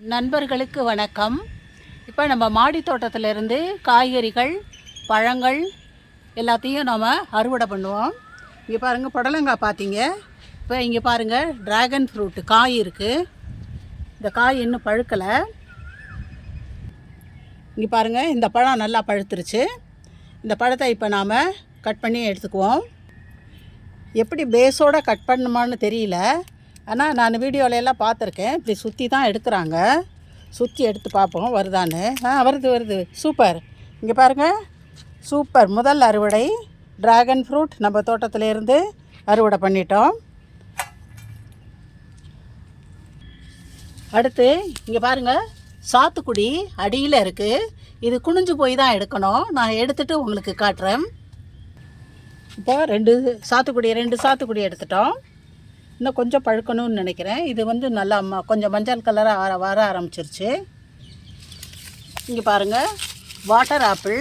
நண்பர்களுக்கு வணக்கம். இப்போ நம்ம மாடி தோட்டத்திலிருந்து காய்கறிகள் பழங்கள் எல்லாத்தையும் நம்ம அறுவடை பண்ணுவோம். இங்கே பாருங்கள் புடலங்காய் பார்த்தீங்க இப்போ இங்கே பாருங்கள் ட்ராகன் ஃப்ரூட் காய் இருக்குது இந்த காய் இன்னும் பழுக்கலை. இங்கே பாருங்கள் இந்த பழம் நல்லா பழுத்துருச்சு. இந்த பழத்தை இப்போ நாம் கட் பண்ணி எடுத்துக்குவோம். எப்படி பேஸோட கட் பண்ணுமான்னு தெரியல. ஆனால் நான் வீடியோலையெல்லாம் பார்த்துருக்கேன். இப்படி சுற்றி தான் எடுக்கிறாங்க. சுற்றி எடுத்து பார்ப்போம். வருதான்னு. ஆ வருது வருது. சூப்பர். இங்கே பாருங்கள் சூப்பர். முதல் அறுவடை. ட்ராகன் ஃப்ரூட் நம்ம தோட்டத்திலேருந்து அறுவடை பண்ணிட்டோம். அடுத்து இங்கே பாருங்கள் சாத்துக்குடி அடியில் இருக்குது இது குனிஞ்சு போய் தான் எடுக்கணும். நான் எடுத்துகிட்டு உங்களுக்கு காட்டுறேன். இப்போ ரெண்டு சாத்துக்குடி ரெண்டு சாத்துக்குடி எடுத்துட்டோம். இன்னும் கொஞ்சம் பழுக்கணும்னு நினைக்கிறேன். இது வந்து நல்லா ம கொஞ்சம் மஞ்சள் கலராக ஆற வர ஆரம்பிச்சிருச்சு. இங்கே பாருங்கள் வாட்டர் ஆப்பிள்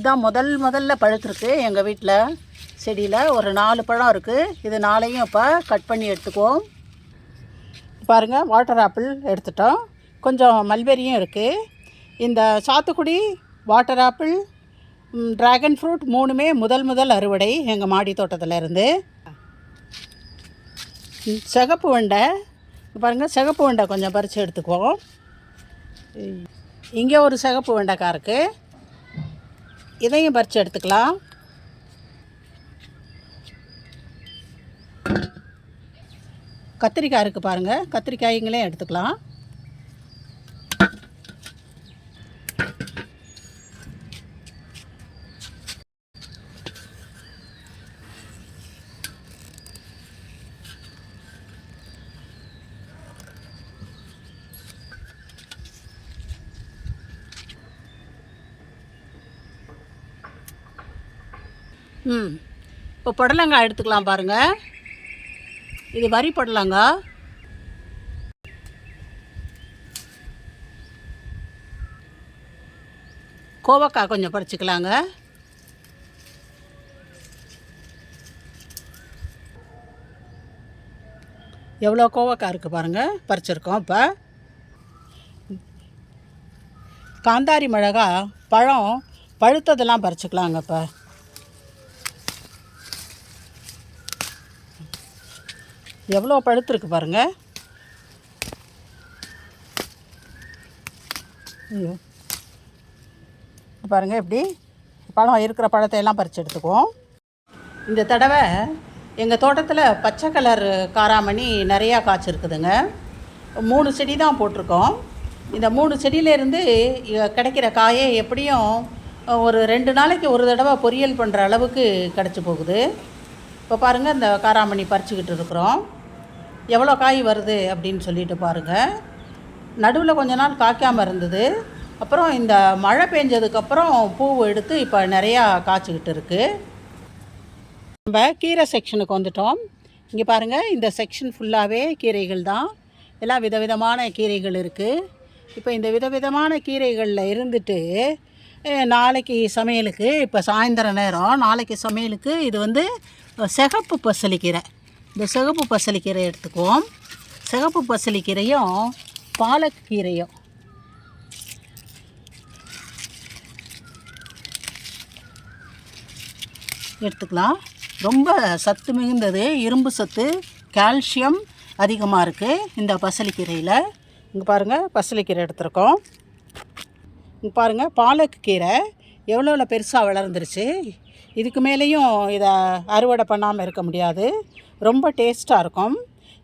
இதான் முதல் முதல்ல பழுத்திருக்கு எங்கள் வீட்டில் செடியில் ஒரு நாலு பழம் இருக்குது இது நாளையும் இப்போ கட் பண்ணி எடுத்துக்குவோம். பாருங்கள் வாட்டர் ஆப்பிள் எடுத்துட்டோம். கொஞ்சம் மல்பெரியும் இருக்குது இந்த சாத்துக்குடி வாட்டர் ஆப்பிள் ட்ராகன் ஃப்ரூட் மூணுமே முதல் முதல் அறுவடை எங்கள் மாடி தோட்டத்தில் இருந்து. சிகப்பு வெண்டை. பாருங்கள் சிகப்பு வெண்டை கொஞ்சம் பறித்து எடுத்துக்குவோம் இங்கே ஒரு சிகப்பு வெண்டைக்காய் இருக்குது இதையும் பறித்து எடுத்துக்கலாம். கத்திரிக்காய் இருக்குது பாருங்கள் கத்திரிக்காய்ங்களையும் எடுத்துக்கலாம். ம். இப்போ புடலங்காய் எடுத்துக்கலாம் பாருங்கள் இது வரி புடலங்காய். கோவக்காய் கொஞ்சம் பறிச்சிக்கலாங்க. எவ்வளோ கோவக்காய் இருக்குது பாருங்கள் பறிச்சிருக்கோம் இப்போ. காந்தாரி மிளகா பழம் பழுத்ததெல்லாம் பறிச்சிக்கலாங்க இப்போ. எவ்வளோ பழுத்துருக்கு பாருங்கள் ஐயோ. பாருங்கள் எப்படி. பழம் இருக்கிற பழத்தை எல்லாம் பறித்து எடுத்துக்குவோம். இந்த தடவை எங்கள் தோட்டத்தில் பச்சை கலர் காராமணி நிறையா காய்ச்சிருக்குதுங்க. மூணு செடி தான் போட்டிருக்கோம். இந்த மூணு செடியிலேருந்து கிடைக்கிற காயே எப்படியும் ஒரு ரெண்டு நாளைக்கு ஒரு தடவை பொரியல் பண்ணுற அளவுக்கு கிடச்சி போகுது. இப்போ பாருங்கள் இந்த காராமணி பறிச்சுக்கிட்டு இருக்கிறோம். எவ்வளோ காய் வருது அப்படின்னு சொல்லிட்டு பாருங்கள் நடுவில் கொஞ்ச நாள் காய்க்காமல் இருந்தது. அப்புறம் இந்த மழை பெஞ்சதுக்கப்புறம் பூ எடுத்து இப்போ நிறையா காய்ச்சிக்கிட்டு இருக்குது நம்ம கீரை செக்ஷனுக்கு வந்துட்டோம். இங்கே பாருங்கள் இந்த செக்ஷன் ஃபுல்லாகவே கீரைகள் தான். எல்லாம் விதவிதமான கீரைகள் இருக்குது இப்போ இந்த விதவிதமான கீரைகளில் இருந்துட்டு நாளைக்கு சமையலுக்கு இப்போ சாயந்தர நேரம் நாளைக்கு சமையலுக்கு இது வந்து சிகப்பு பசலிக்கீரை இந்த சிகப்பு பசலிக்கீரை எடுத்துக்குவோம். சிகப்பு பசலிக்கீரையும் பாலக்கீரையும். எடுத்துக்கலாம். ரொம்ப சத்து மிகுந்தது இரும்பு சத்து கால்சியம் அதிகமாக இருக்குது இந்த பசலிக்கீரையில். இங்கே பாருங்கள் பசலிக்கீரை எடுத்துருக்கோம். இங்கே பாருங்கள் பாலக்கு கீரை எவ்வளோ எவ்வளோ பெருசாக வளர்ந்துருச்சு. இதுக்கு மேலேயும் இதை அறுவடை பண்ணாமல் இருக்க முடியாது. ரொம்ப டேஸ்ட்டாக இருக்கும்.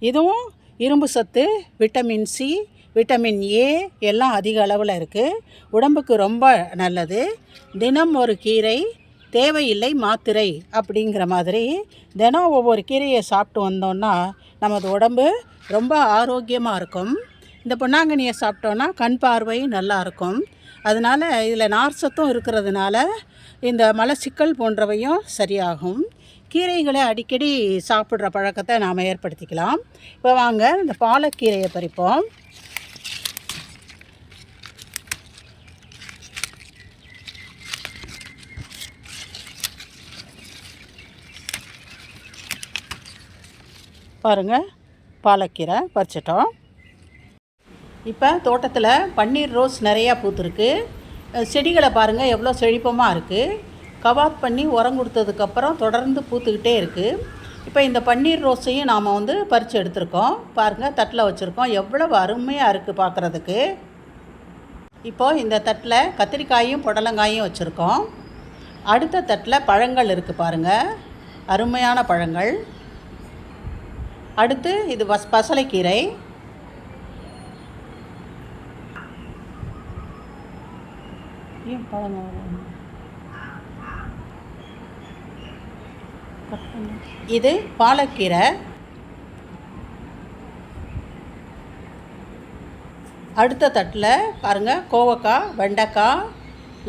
இதுவும் இரும்பு சத்து விட்டமின் சி விட்டமின் ஏ எல்லாம் அதிக அளவில் இருக்குது உடம்புக்கு ரொம்ப நல்லது. தினம் ஒரு கீரை தேவையில்லை மாத்திரை அப்படிங்கிற மாதிரி தினம் ஒவ்வொரு கீரையை சாப்பிட்டு வந்தோம்னா நமது உடம்பு ரொம்ப ஆரோக்கியமாக இருக்கும். இந்த பொன்னாங்கண்ணியை சாப்பிட்டோன்னா கண் பார்வையும் நல்லாயிருக்கும் அதனால் இதில் நார் சத்தும் இருக்கிறதுனால இந்த மலச்சிக்கல் போன்றவையும் சரியாகும். கீரைகளை அடிக்கடி சாப்பிட்ற பழக்கத்தை நாம் ஏற்படுத்திக்கலாம். இப்போ வாங்க இந்த பாலக்கீரையை பறிப்போம். பாருங்கள் பாலக்கீரை பறிச்சிட்டோம். இப்போ தோட்டத்தில் பன்னீர் ரோஸ் நிறையா பூத்துருக்கு. செடிகளை பாருங்கள் எவ்வளோ செழிப்பமாக இருக்குது கவாத் பண்ணி உரம் கொடுத்ததுக்கப்புறம் தொடர்ந்து பூத்துக்கிட்டே இருக்குது இப்போ இந்த பன்னீர் ரோஸையும் நாம் வந்து பறித்து எடுத்திருக்கோம். பாருங்கள் தட்டில் வச்சுருக்கோம். எவ்வளவு அருமையாக இருக்குது பார்க்குறதுக்கு இப்போது இந்த தட்டில் கத்திரிக்காயும் புடலங்காயும் வச்சுருக்கோம். அடுத்த தட்டில் பழங்கள் இருக்குது பாருங்கள் அருமையான பழங்கள். அடுத்து இது வஸ் பசலைக்கீரை. ஏன் பழங்கள் இது பாலக்கீரை. அடுத்த தட்டில் பாருங்கள் கோவக்காய் வெண்டைக்காய்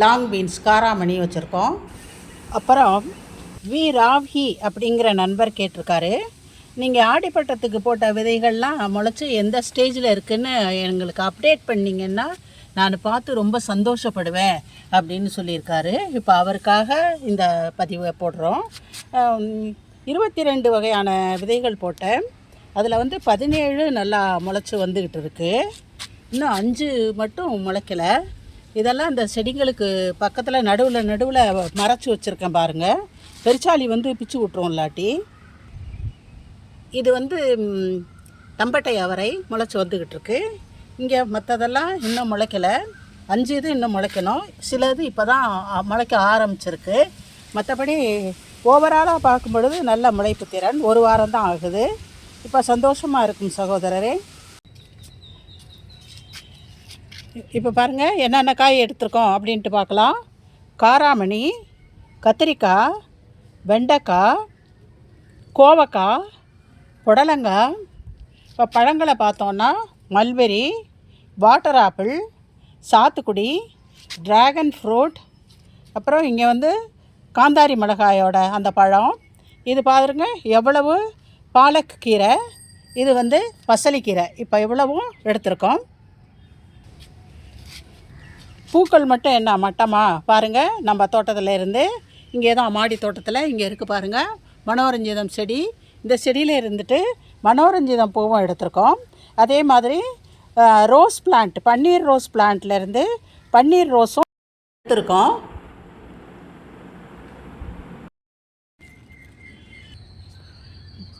லாங் பீன்ஸ் காராமணி வச்சுருக்கோம். அப்புறம் வி ராவ்ஹி அப்படிங்கிற நண்பர் கேட்டிருக்காரு. நீங்கள் ஆடிப்பட்டத்துக்கு போட்ட விதைகள்லாம் முளைச்சி எந்த ஸ்டேஜில் இருக்குதுன்னு எங்களுக்கு அப்டேட் பண்ணிங்கன்னா நான் பார்த்து ரொம்ப சந்தோஷப்படுவேன் அப்படின்னு சொல்லியிருக்காரு. இப்போ அவருக்காக இந்த பதிவை போடுறோம். இருபத்தி ரெண்டு வகையான விதைகள் போட்டேன். அதில் வந்து பதினேழு நல்லா முளைச்சி வந்துக்கிட்டு இருக்குது இன்னும் அஞ்சு மட்டும் முளைக்கலை. இதெல்லாம் இந்த செடிங்களுக்கு பக்கத்தில் நடுவில் நடுவில் மறைச்சி வச்சுருக்கேன் பாருங்கள் பெருச்சாளி வந்து பிச்சு விட்ருவோம் இல்லாட்டி. இது வந்து தம்பட்டை அவரை முளைச்சி வந்துக்கிட்டு இருக்கு. இங்கே மற்றதெல்லாம் இன்னும் முளைக்கலை. அஞ்சு இது இன்னும் முளைக்கணும். சிலது இப்போ தான் முளைக்க ஆரம்பிச்சிருக்கு. மற்றபடி ஓவராலாக பார்க்கும் பொழுது நல்ல முளைப்பு திறன். ஒரு வாரம் தான் ஆகுது. இப்போ சந்தோஷமாக இருக்கும் சகோதரரே. இப்போ பாருங்கள் என்னென்ன காய் எடுத்திருக்கோம் அப்படின்ட்டு பார்க்கலாம். காராமணி கத்திரிக்காய் வெண்டைக்காய் கோவக்காய் புடலங்காய். இப்போ பழங்களை பார்த்தோன்னா மல்பெரி வாட்டர் ஆப்பிள் சாத்துக்குடி ட்ராகன் ஃப்ரூட் அப்புறம் இங்கே வந்து காந்தாரி மிளகாயோட அந்த பழம். இது பாருங்க எவ்வளவு பாலக் கீரை இது வந்து பசலிக்கீரை இப்போ எவ்வளவும் எடுத்திருக்கோம். பூக்கள் மட்டும் என்ன மட்டமா? பாருங்கள் நம்ம தோட்டத்தில் இருந்து இங்கே தான் மாடி தோட்டத்தில் இங்கே இருக்குது பாருங்கள் மனோரஞ்சிதம் செடி. இந்த செடியில் இருந்துட்டு மனோரஞ்சிதம் பூவும் எடுத்திருக்கோம். அதே மாதிரி ரோஸ் பிளான்ட் பன்னீர் ரோஸ் பிளான்ட்லேருந்து பன்னீர் ரோஸும் எடுத்துருக்கோம்.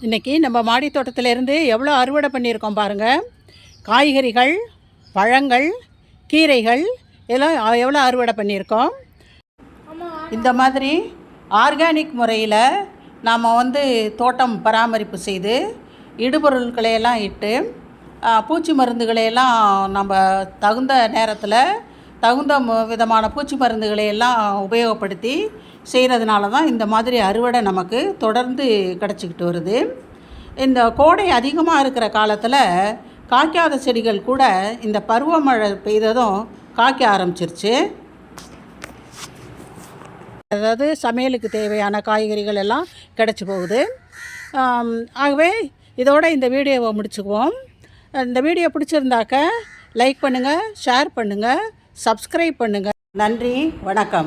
இன்றைக்கி நம்ம மாடி தோட்டத்திலேருந்து எவ்வளோ அறுவடை பண்ணியிருக்கோம் பாருங்கள் காய்கறிகள் பழங்கள் கீரைகள் இதெல்லாம் எவ்வளோ அறுவடை பண்ணியிருக்கோம். இந்த மாதிரி ஆர்கானிக் முறையில் நாம் வந்து தோட்டம் பராமரிப்பு செய்து இடுபொருட்களையெல்லாம் இட்டு பூச்சி மருந்துகளையெல்லாம் நம்ம தகுந்த நேரத்தில் தகுந்த விதமான பூச்சி மருந்துகளை எல்லாம் உபயோகப்படுத்தி செய்கிறதுனால தான் இந்த மாதிரி அறுவடை நமக்கு தொடர்ந்து கிடச்சிக்கிட்டு வருது. இந்த கோடை அதிகமாக இருக்கிற காலத்தில் காய்க்காத செடிகள் கூட இந்த பருவமழை பெய்ததும் காய்க்க ஆரம்பிச்சிருச்சு. அதாவது சமையலுக்கு தேவையான காய்கறிகள் எல்லாம் கிடச்சி போகுது. ஆகவே இதோட இந்த வீடியோவை முடிச்சுக்குவோம். இந்த வீடியோ பிடிச்சிருந்தாக்க லைக் பண்ணுங்கள் ஷேர் பண்ணுங்கள் சப்ஸ்கிரைப் பண்ணுங்கள் நன்றி வணக்கம்.